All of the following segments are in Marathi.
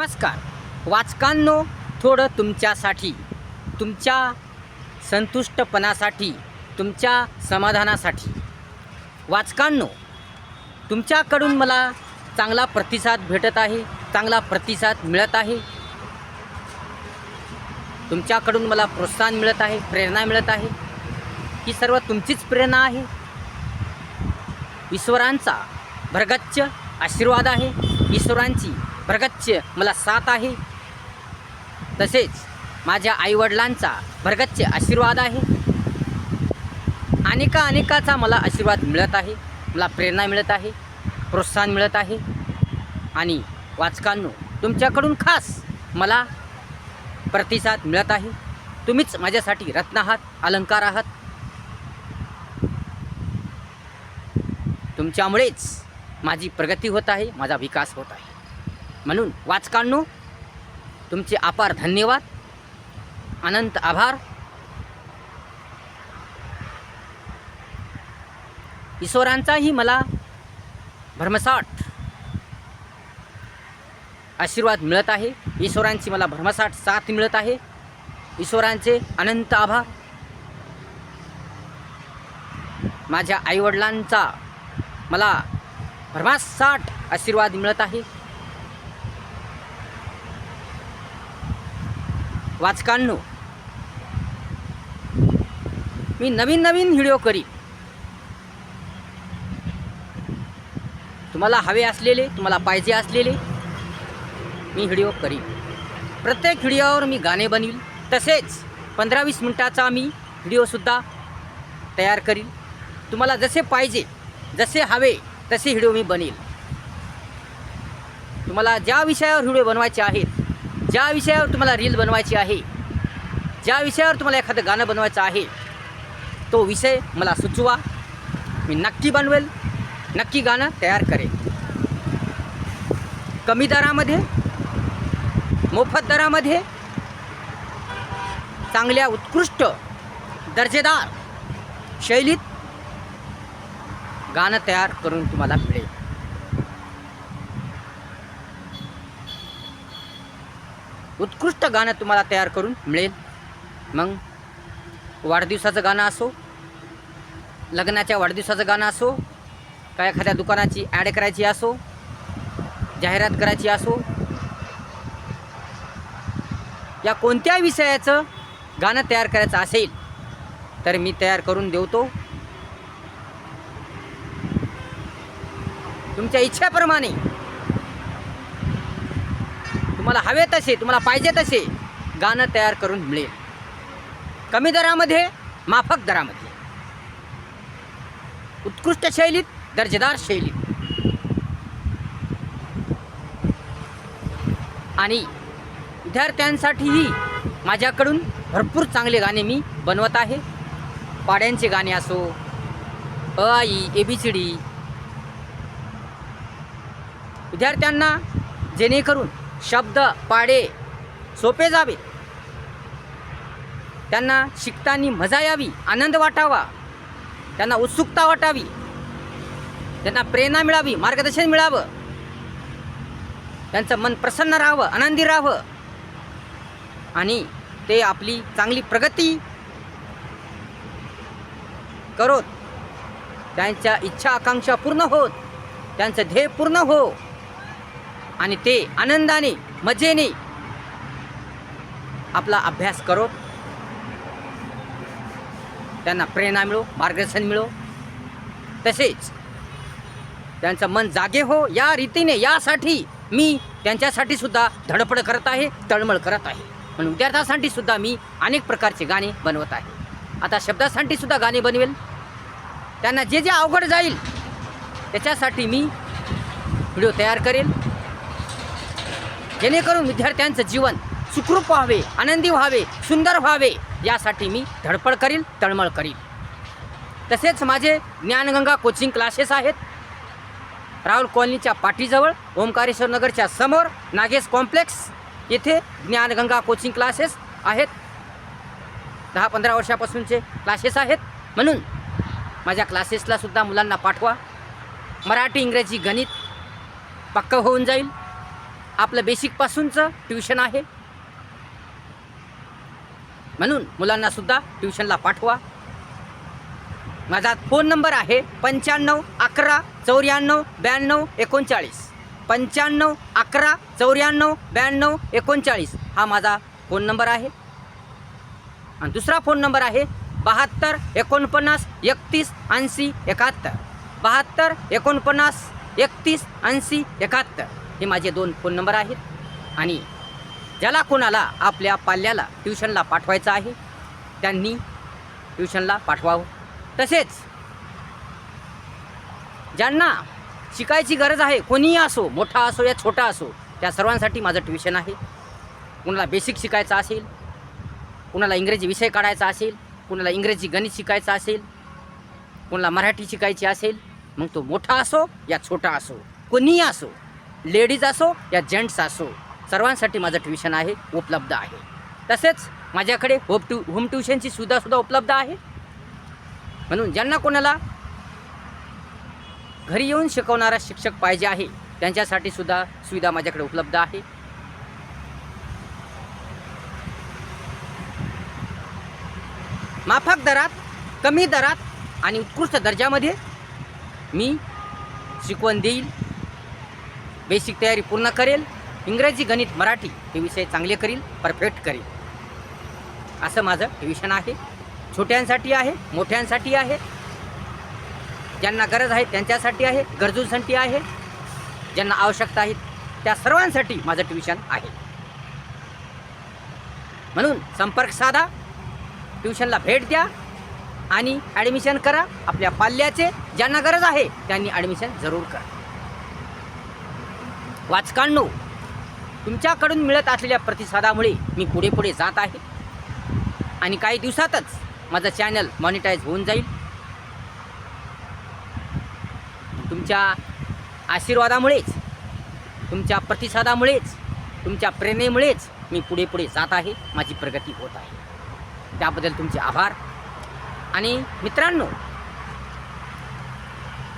नमस्कार. वाचकांनो थोडं तुमच्यासाठी तुमच्या संतुष्टपणासाठी तुमच्या समाधानासाठी. वाचकांनो तुमच्याकडून मला चांगला प्रतिसाद भेटत आहे चांगला प्रतिसाद मिळत आहे. तुमच्याकडून मला प्रोत्साहन मिळत आहे प्रेरणा मिळत आहे. ही सर्व तुमचीच प्रेरणा आहे. ईश्वरांचा भरगच्च आशीर्वाद आहे. ईश्वरांची भरगच्च मला साथ आहे. तसेच माझ्या आईवडिलांचा भरगच्च आशीर्वाद आहे. अनेका अनेकाचा मला आशीर्वाद मिळत आहे. मला प्रेरणा मिळत आहे प्रोत्साहन मिळत आहे. आणि वाचकांनो तुमच्याकडून खास मला प्रतिसाद मिळत आहे. तुम्हीच माझ्यासाठी रत्न आहात अलंकार आहात. तुमच्यामुळेच माझी प्रगती होत आहे माझा विकास होत आहे. म्हणून वाचकांनो तुमचे अपार धन्यवाद. अनंत आभार. ईश्वरांचाही मला भरमसाठ आशीर्वाद मिळत आहे. ईश्वरांची मला भरमसाठ साथ मिळत आहे. ईश्वरांचे अनंत आभार. माझ्या आईवडिलांचा मला भरमासाठ आशीर्वाद मिळत आहे. वाचकांनो मी नवीन नवीन व्हिडिओ करीन. तुम्हाला हवे असलेले तुम्हाला पाहिजे असलेले मी व्हिडिओ करीन. प्रत्येक व्हिडिओवर मी गाणे बनवील तसेच पंधरा वीस मिनटाचा मी व्हिडिओसुद्धा तयार करीन. तुम्हाला जसे पाहिजे जसे हवे तसे व्हिडिओ मी बनेल. तुम्हाला ज्या विषयावर व्हिडिओ बनवायचे आहेत ज्या विषयावर तुम्हाला रील बनवायची आहे ज्या विषयावर तुम्हाला एखादं गाणं बनवायचं आहे तो विषय मला सुचवा. मी नक्की बनवेल नक्की गाणं तयार करेल. कमी दरामध्ये मोफत दरामध्ये चांगल्या उत्कृष्ट दर्जेदार शैलीत गाणं तयार करून तुम्हाला मिळेल. उत्कृष्ट गाणं तुम्हाला तयार करून मिळेल. मग वाढदिवसाचं गाणं असो लग्नाच्या वाढदिवसाचं गाणं असो का एखाद्या दुकानाची ॲड करायची असो जाहिरात करायची असो या कोणत्या विषयाचं गाणं तयार करायचं असेल तर मी तयार करून देवतो. तुमच्या इच्छेप्रमाणे तुम्हाला हवे तसे तुम्हाला पाहिजे तसे गाणं तयार करून मिळेल. कमी दरामध्ये माफक दरामध्ये. उत्कृष्ट शैलीत दर्जेदार शैलीत. आणि विद्यार्थ्यांसाठीही माझ्याकडून भरपूर चांगले गाणे मी बनवत आहे. पाड्यांचे गाणे असो अ आई ए बी सी डी. विद्यार्थ्यांना जेणेकरून शब्द पाडे सोपे जावे. त्यांना शिकताना मजा यावी आनंद वाटावा. त्यांना उत्सुकता वाटावी. त्यांना प्रेरणा मिळावी मार्गदर्शन मिळावं. त्यांचं मन प्रसन्न राहावं आनंदी राहावं. आणि ते आपली चांगली प्रगती करोत. त्यांच्या इच्छा आकांक्षा पूर्ण होत. त्यांचं ध्येय पूर्ण हो. आणि ते आनंदाने मजेने आपला अभ्यास करो. त्यांना प्रेरणा मिळो मार्गदर्शन मिळो. तसेच त्यांचं मन जागे हो. या रीतीने यासाठी मी त्यांच्यासाठी सुद्धा धडपड करत आहे तळमळ करत आहे. म्हणून विद्यार्थ्यांसाठी सुद्धा मी अनेक प्रकारचे गाणे बनवत आहे. आता शब्दासाठी सुद्धा गाणे बनवेल. त्यांना जे जे अवघड जाईल त्याच्यासाठी मी व्हिडिओ तयार करेल. जेणेकरून विद्यार्थ्यांचं जीवन सुखरूप व्हावे आनंदी व्हावे सुंदर व्हावे यासाठी मी धडपड करील तळमळ करील तसेच माझे ज्ञानगंगा कोचिंग क्लासेस आहेत. राहुल कॉलनीच्या पाठीजवळ ओंकारेश्वर नगरच्या समोर नागेश कॉम्प्लेक्स येथे ज्ञानगंगा कोचिंग क्लासेस आहेत. दहा पंधरा वर्षापासूनचे क्लासेस आहेत. म्हणून माझ्या क्लासेसला सुद्धा मुलांना पाठवा. मराठी इंग्रजी गणित पक्क होऊन जाईल. आपलं बेसिकपासूनचं ट्युशन आहे. म्हणून मुलांनासुद्धा ट्युशनला पाठवा. माझा फोन नंबर आहे पंच्याण्णव अकरा चौऱ्याण्णव ब्याण्णव एकोणचाळीस. पंच्याण्णव अकरा चौऱ्याण्णव ब्याण्णव एकोणचाळीस हा माझा फोन नंबर आहे. आणि दुसरा फोन नंबर आहे बहात्तर एकोणपन्नास एकतीस ऐंशी एकाहत्तर. बहात्तर एकोणपन्नास एकतीस ऐंशी एकाहत्तर. हे माझे दोन फोन नंबर आहेत. आणि ज्याला कोणाला आपल्या पाल्याला ट्युशनला पाठवायचं आहे त्यांनी ट्युशनला पाठवावं. तसेच ज्यांना शिकायची गरज आहे कोणीही असो मोठा असो या छोटा असो त्या सर्वांसाठी माझं ट्युशन आहे. कुणाला बेसिक शिकायचं असेल कुणाला इंग्रजी विषय काढायचा असेल कुणाला इंग्रजी गणित शिकायचं असेल कुणाला मराठी शिकायची असेल मग तो मोठा असो या छोटा असो कोणीही असो लेडीज असो या जेंट्स असो सर्वांसाठी माझं ट्युशन आहे उपलब्ध आहे. तसेच माझ्याकडे होम ट्यू होम ट्युशनची सुविधासुद्धा उपलब्ध आहे. म्हणून ज्यांना कोणाला घरी येऊन शिकवणारा शिक्षक पाहिजे आहे त्यांच्यासाठी सुद्धा सुविधा माझ्याकडे उपलब्ध आहे. माफक दरात कमी दरात आणि उत्कृष्ट दर्जामध्ये मी शिकवण देईल. बेसिक तयारी पूर्ण करेल. इंग्रजी गणित मराठी हे विषय चांगले करील परफेक्ट करील. असं माझं ट्युशन आहे. छोट्यांसाठी आहे मोठ्यांसाठी आहे. ज्यांना गरज आहे त्यांच्यासाठी आहे गरजूंसाठी आहे. ज्यांना आवश्यकता आहे त्या सर्वांसाठी माझं ट्युशन आहे. म्हणून संपर्क साधा ट्युशनला भेट द्या आणि ॲडमिशन करा आपल्या पाल्याचे. ज्यांना गरज आहे त्यांनी ॲडमिशन जरूर करा. वाचकांनो तुमच्याकडून मिळत असलेल्या प्रतिसादामुळे मी पुढे पुढे जात आहे. आणि काही दिवसातच माझं चॅनल मॉनिटाईज होऊन जाईल. तुमच्या आशीर्वादामुळेच तुमच्या प्रतिसादामुळेच तुमच्या प्रेरणेमुळेच मी पुढे पुढे जात आहे. माझी प्रगती होत आहे. त्याबद्दल तुमचे आभार. आणि मित्रांनो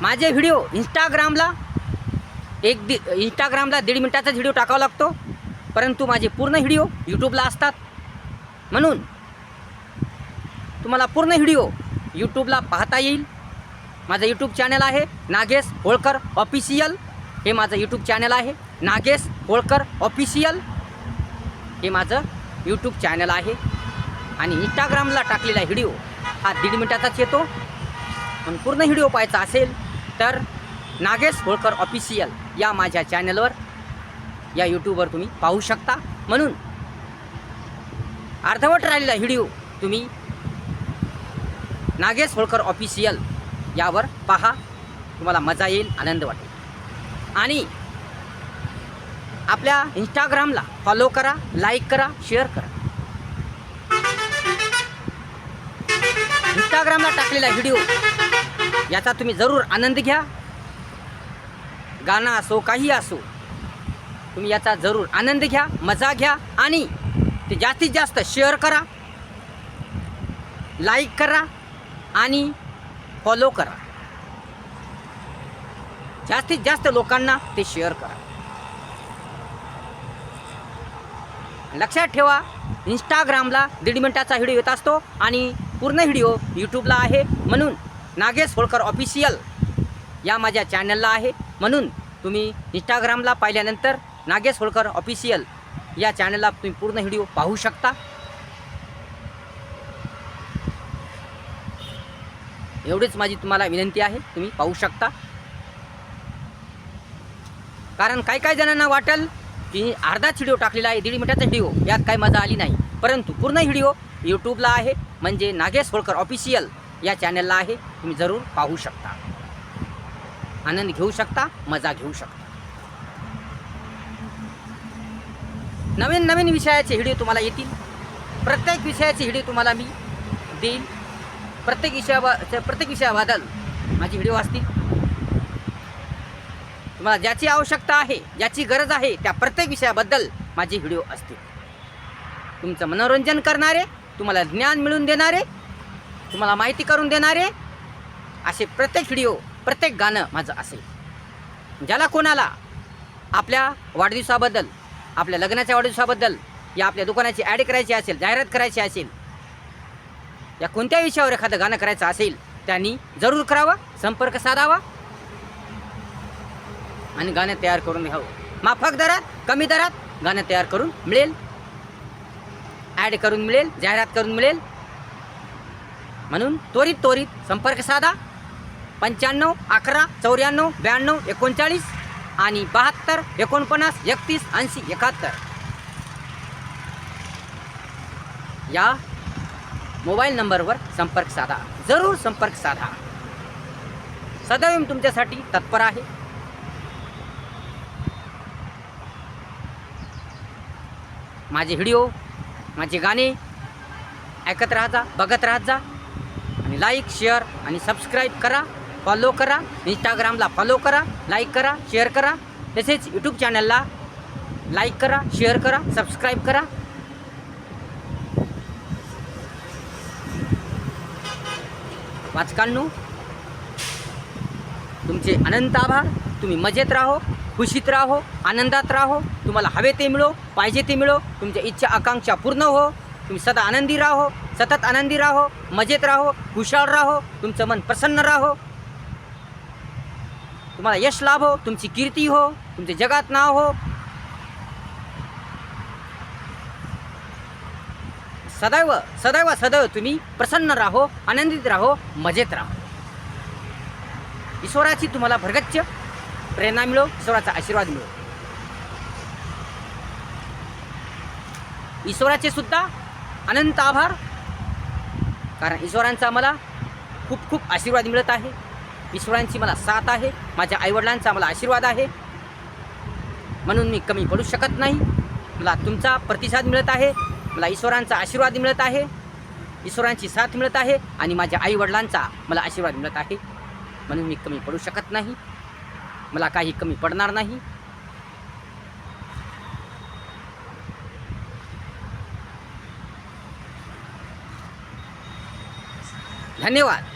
माझे व्हिडिओ इंस्टाग्रामला एक दि इंस्टाग्रामला दीड मिनटाचा व्हिडिओ टाकावा लागतो. परंतु माझे पूर्ण व्हिडिओ यूट्यूबला असतात. म्हणून तुम्हाला पूर्ण व्हिडिओ यूट्यूबला पाहता येईल. माझं यूट्यूब चॅनल आहे नागेश होळकर ऑफिशियल हे माझं यूट्यूब चॅनल आहे नागेश होळकर ऑफिशियल हे माझं यूट्यूब चॅनल आहे. आणि इंस्टाग्रामला टाकलेला व्हिडिओ हा दीड मिनटाचाच येतो. पण पूर्ण व्हिडिओ पाहायचा असेल तर नागेश होळकर ऑफिशियल या माझ्या चॅनलवर या यूट्यूबवर तुम्ही पाहू शकता. म्हणून अर्धवट राहिलेला व्हिडिओ तुम्ही नागेश होळकर ऑफिशियल यावर पहा. तुम्हाला मजा येईल आनंद वाटेल. आणि आपल्या इंस्टाग्रामला फॉलो करा लाईक करा शेअर करा. इंस्टाग्रामला टाकलेला व्हिडिओ याचा तुम्ही जरूर आनंद घ्या. गाणं असो काही असो तुम्ही याचा जरूर आनंद घ्या मजा घ्या आणि ते जास्तीत जास्त शेअर करा लाईक करा आणि फॉलो करा. जास्तीत जास्त लोकांना ते शेअर करा. लक्षात ठेवा इंस्टाग्रामला दीड मिनटाचा व्हिडिओ येत असतो आणि पूर्ण व्हिडिओ यूट्यूबला आहे. म्हणून नागेश होळकर ऑफिशियल या माझ्या चॅनलला आहे. म्हणून तुम्ही इंस्टाग्रामला पाहिल्यानंतर नागेश होळकर ऑफिशियल या चॅनलला तुम्ही पूर्ण व्हिडिओ पाहू शकता. एवढीच माझी तुम्हाला विनंती आहे तुम्ही पाहू शकता. कारण काही काही जणांना वाटेल की अर्धाच व्हिडिओ टाकलेला आहे दीड मिनिटाचा व्हिडिओ यात काही मजा आली नाही. परंतु पूर्ण व्हिडिओ यूट्यूबला आहे म्हणजे नागेश होळकर ऑफिशियल या चॅनलला आहे तुम्ही जरूर पाहू शकता. आनंद घेऊ शकता मजा घेऊ शकता. नवीन नवीन विषयाचे व्हिडिओ तुम्हाला येतील. प्रत्येक विषयाचे व्हिडिओ तुम्हाला मी देईल. प्रत्येक विषयाबा प्रत्येक विषयाबद्दल माझे व्हिडिओ असतील. तुम्हाला ज्याची आवश्यकता आहे ज्याची गरज आहे त्या प्रत्येक विषयाबद्दल माझे व्हिडिओ असतील. तुमचं मनोरंजन करणारे तुम्हाला ज्ञान मिळवून देणारे तुम्हाला माहिती करून देणारे असे प्रत्येक व्हिडिओ प्रत्येक गाणं माझं असेल. ज्याला कोणाला आपल्या वाढदिवसाबद्दल आपल्या लग्नाच्या वाढदिवसाबद्दल या आपल्या दुकानाची ॲड करायची असेल जाहिरात करायची असेल या कोणत्या विषयावर एखादं गाणं करायचं असेल त्यांनी जरूर करावा संपर्क साधावा आणि गाणं तयार करून घ्यावं. माफक दरात कमी दरात गाणं तयार करून मिळेल. ॲड करून मिळेल जाहिरात करून मिळेल. म्हणून त्वरित त्वरित संपर्क साधा. पंच्याण्णव अकरा चौऱ्याण्णव ब्याण्णव एकोणचाळीस आणि बहात्तर एकोणपन्नास एकतीस ऐंशी एकाहत्तर. या मोबाईल नंबरवर संपर्क साधा. जरूर संपर्क साधा. सदैव तुमच्यासाठी तत्पर आहे. माझे व्हिडिओ माझे गाणे ऐकत राहत जा बघत राहत जा आणि लाईक शेअर आणि सबस्क्राईब करा. फॉलो करा इंस्टाग्रामला फॉलो करा लाईक करा शेअर करा. तसेच यूट्यूब चॅनलला लाईक करा शेअर करा सबस्क्राईब करा. वाचकांनो तुमचे अनंत आभार. तुम्ही मजेत राहो खुशीत राहो आनंदात राहो. तुम्हाला हवे ते मिळो पाहिजे ते मिळो. तुमच्या इच्छा आकांक्षा पूर्ण हो. तुम्ही सदा आनंदी राहो सतत आनंदी राहो मजेत राहो खुशाल राहो. तुमचं मन प्रसन्न राहो. तुम्हाला यश लाभ हो तुमची कीर्ती हो तुमचे जगात नाव हो. सदैव सदैव सदैव तुम्ही प्रसन्न राहो आनंदित राहो मजेत राहो. ईश्वराची तुम्हाला भरगच्च प्रेरणा मिळो ईश्वराचा आशीर्वाद मिळो. ईश्वराचे सुद्धा अनंत आभार कारण ईश्वरांचा मला खूप खूप आशीर्वाद मिळत आहे. ईश्वरांची मला साथ आहे माझ्या आईवडिलांचा मला आशीर्वाद आहे. म्हणून मी कमी पडू शकत नाही. मला तुमचा प्रतिसाद मिळत आहे मला ईश्वरांचा आशीर्वाद मिळत आहे ईश्वरांची साथ मिळत आहे आणि माझ्या आईवडिलांचा मला आशीर्वाद मिळत आहे. म्हणून मी कमी पडू शकत नाही. मला काही कमी पडणार नाही. धन्यवाद.